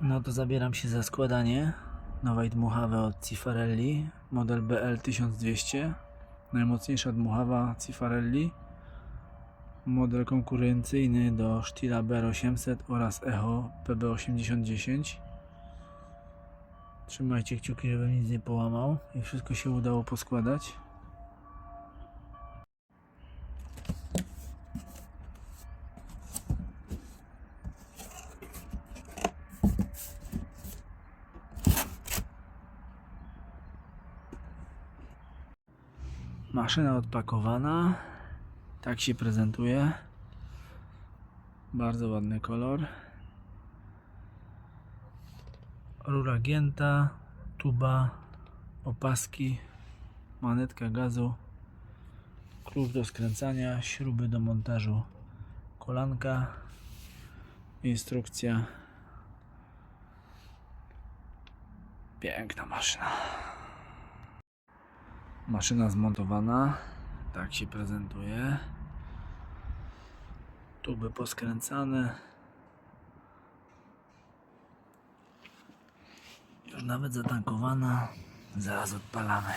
No to zabieram się za składanie nowej dmuchawy od Cifarelli, model BL1200. Najmocniejsza dmuchawa Cifarelli. Model konkurencyjny do Stila BR800 oraz Echo PB8010. Trzymajcie kciuki, żebym nic nie połamał i wszystko się udało poskładać. Maszyna odpakowana. Tak się prezentuje. Bardzo ładny kolor. Rura gięta, tuba, opaski, manetka gazu, klucz do skręcania, śruby do montażu kolanka, instrukcja. Piękna maszyna. Maszyna zmontowana. Tak się prezentuje. Tuby poskręcane. Już nawet zatankowana. Zaraz odpalamy.